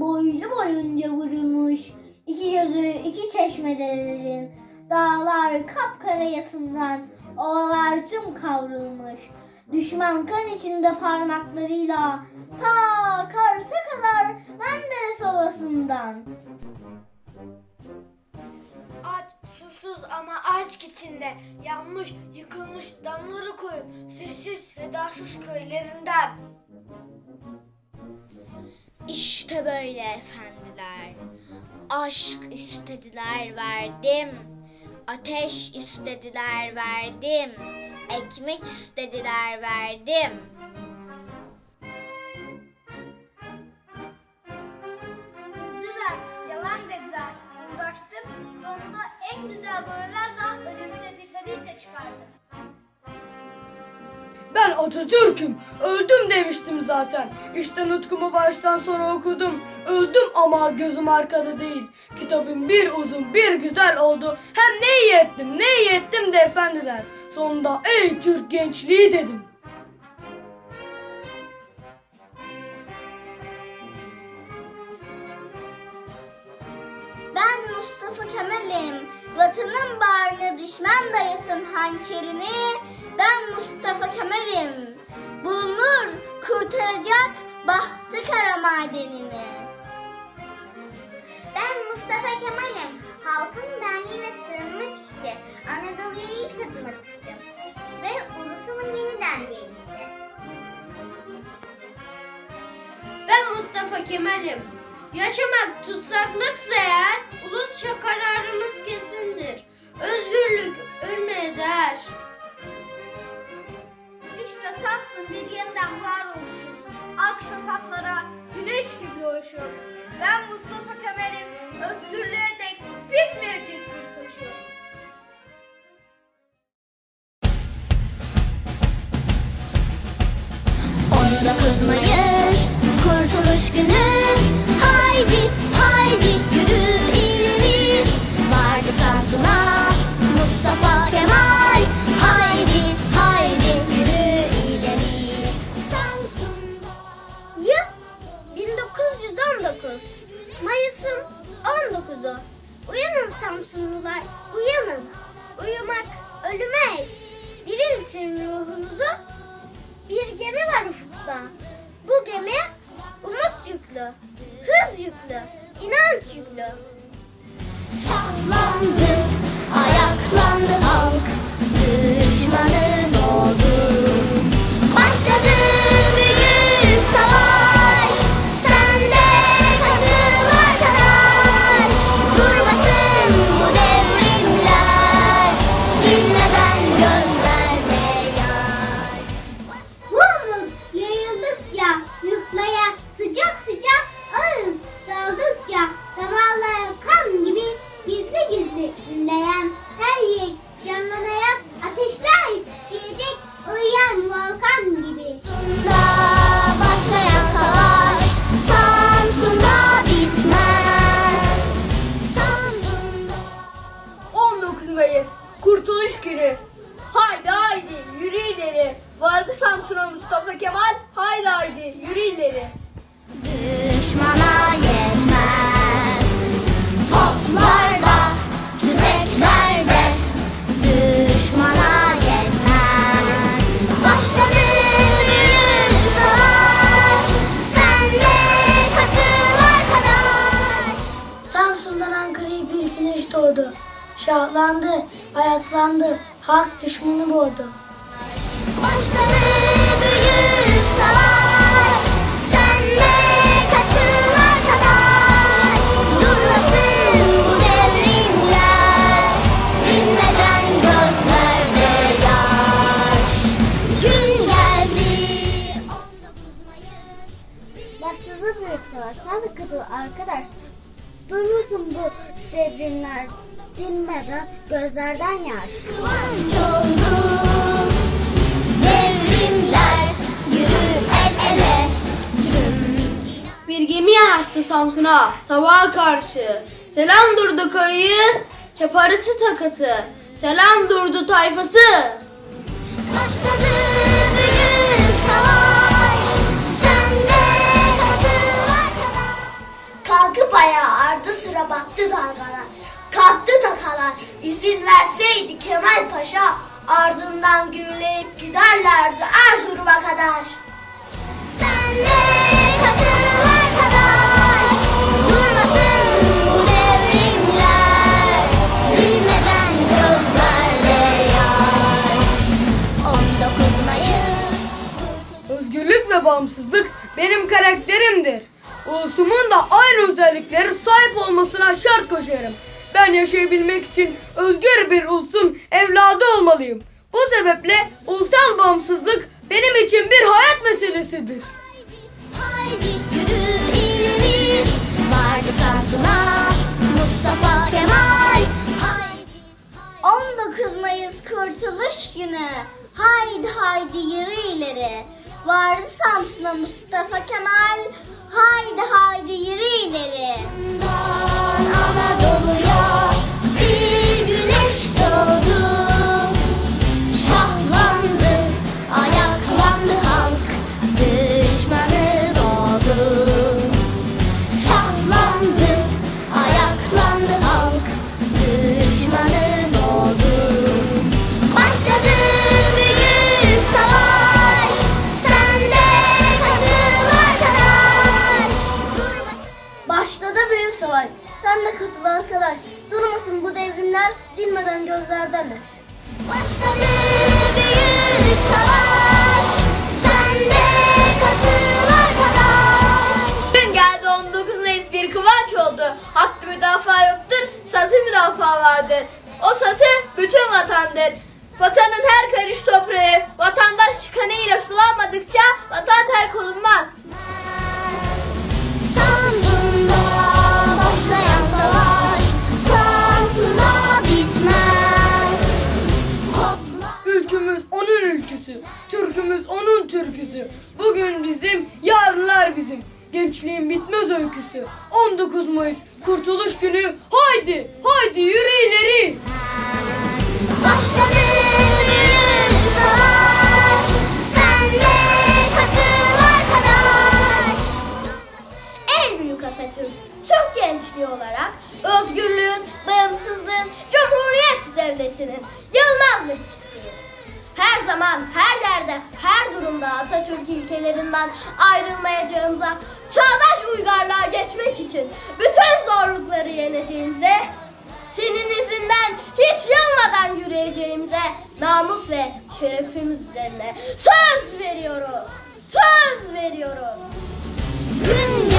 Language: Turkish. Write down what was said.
Boylu boyunca vurulmuş. İki gözü iki çeşme derelerin. Dağlar kapkara yasından. Ovalar tüm kavrulmuş. Düşman kan içinde parmaklarıyla ta Kars'a kadar Menderes Ovası'ndan. Aç, susuz ama aşk içinde yanmış, yıkılmış damları koyup sessiz, sedasız köylerinden. İşte böyle efendiler. Aşk istediler verdim. Ateş istediler verdim. Ekmek istediler verdim. Ben Atatürk'üm. Öldüm demiştim zaten. İşte nutkumu baştan sona okudum. Öldüm ama gözüm arkada değil. Kitabım bir uzun bir güzel oldu. Hem ne iyi ettim ne iyi ettim de efendiler. Sonunda ey Türk gençliği dedim. Ben Mustafa Kemal'im. Vatanın bağrına düşman dayasın hançerini. Ben Mustafa Kemal'im. Bulunur kurtaracak bahtı kara madenini. Ben Mustafa Kemal'im. Halkın benliğine sığınmış kişi. Anadolu'ya ilk adım atışım. Ve ulusumun yeniden dirilişi. Ben Mustafa Kemal'im. Yaşamak tutsaklıksa eğer, ulusça kararımız kesindir. Özgürlük ölmeye değer. Samsun bir yeniden var oluşur. Ak şafaklara güneş gibi doğuşur. Ben Mustafa Kemal'im. Özgürlüğe dek bitmeyecek bir koşu. Samsunlular uyanın Uyumak ölüme eş Diriltin ruhunuzu bir gemi var ufukta. Bu gemi umut yüklü, hız yüklü, inanç yüklü. Şahlandı, Düşmana yetmez. Toplarda, tüfeklerde Düşmana yetmez. Başladı büyük savaş. Sen de katıl arkadaş. Samsun'dan Ankara'ya bir güneş doğdu. Şahlandı, ayaklandı, halk düşmanı boğdu. Başladı büyük savaş Başladı büyük savaş Sen de katıl arkadaş Durmasın bu devrimler Dinmeden gözlerden yaş Kıvanç oldu Devrimler yürü el ele Bir gemi yanaştı Samsun'a sabaha karşı. Selam durdu kayı, çaparısı takası. Selam durdu tayfası. başladı büyük savaş Kalkıp ayağa ardı sıra baktı dalgalar. Kalktı takalar. İzin verseydi Kemal Paşa ardından gürleyip giderlerdi Erzurum'a kadar. Sen de katıl arkadaş Durmasın bu devrimler Bilmeden gözlerle yaş 19 Mayıs Özgürlük ve bağımsızlık benim karakterimdir. Ulusumun da aynı özelliklere sahip olmasına şart koşarım. Ben yaşayabilmek için özgür bir ulusun evladı olmalıyım. Bu sebeple ulusal bağımsızlık benim için bir hayat meselesidir. Haydi yürü ileri Vardı Samsun'a Mustafa Kemal Haydi 19 Mayıs Kurtuluş Günü. Haydi haydi yürü ileri. Vardı Samsun'a Mustafa Kemal. Haydi haydi yürü ileri. Ondan dinmeden gözlerden Gençliğin bitmez öyküsü. 19 Mayıs Kurtuluş Günü. Haydi, haydi yürü ileri. Başladı savaş Sen de En büyük Atatürk, Türk gençliği olarak özgürlüğün, bağımsızlığın, Cumhuriyet Devleti'nin yılmaz bekçisiyiz. Her zaman, her yerde, her durumda Atatürk ilkelerinden ayrılmayacağımıza, çağdaş uygarlığa geçmek için bütün zorlukları yeneceğimize, senin izinden hiç yılmadan yürüyeceğimize, namus ve şerefimiz üzerine söz veriyoruz. Söz veriyoruz. Gün